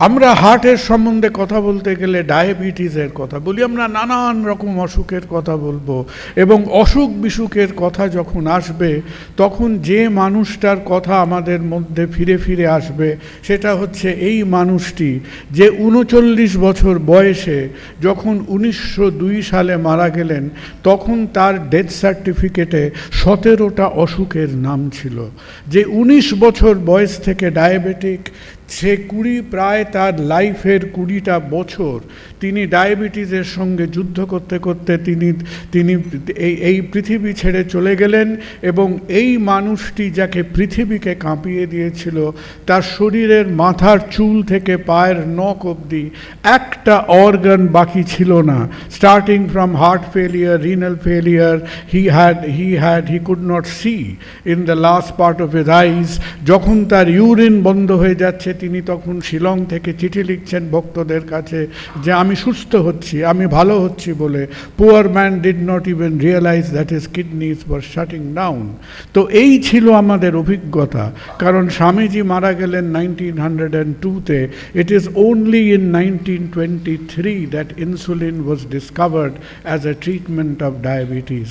আমরা হার্টের সম্বন্ধে কথা বলতে গেলে ডায়াবেটিসের কথা বলি, আমরা নানান রকম অসুখের কথা বলব এবং অসুখ বিসুখের কথা যখন আসবে, তখন যে মানুষটার কথা আমাদের মধ্যে ফিরে ফিরে আসবে, সেটা হচ্ছে এই মানুষটি যে উনচল্লিশ বছর বয়সে যখন উনিশশো দুই সালে মারা গেলেন, তখন তার ডেথ সার্টিফিকেটে সতেরোটা অসুখের নাম ছিল। যে উনিশ বছর বয়স থেকে ডায়াবেটিক সে কুড়ি প্রায় তার লাইফের কুড়িটা বছর তিনি ডায়াবেটিসের সঙ্গে যুদ্ধ করতে করতে তিনি তিনি এই এই পৃথিবী ছেড়ে চলে গেলেন এবং এই মানুষটি যাকে পৃথিবীকে কাঁপিয়ে দিয়েছিল তার শরীরের মাথার চুল থেকে পায়ের নখ অবধি একটা অর্গান বাকি ছিল না। Starting from heart failure renal failure he had he had he could not see in the last part of his eyes যখন তার ইউরিন বন্ধ হয়ে যাচ্ছে তিনি তখন শিলং থেকে চিঠি লিখছেন ভক্তদের কাছে যে আমি সুস্থ হচ্ছি, আমি ভালো হচ্ছি বলে। Poor man did not even realise that is kidneys were shutting down তো এই ছিল আমাদের অভিজ্ঞতা। কারণ স্বামীজি মারা গেলেন নাইনটিন হান্ড্রেড অ্যান্ড টুতে it is only in nineteen twenty three that insulin was discovered as a treatment of diabetes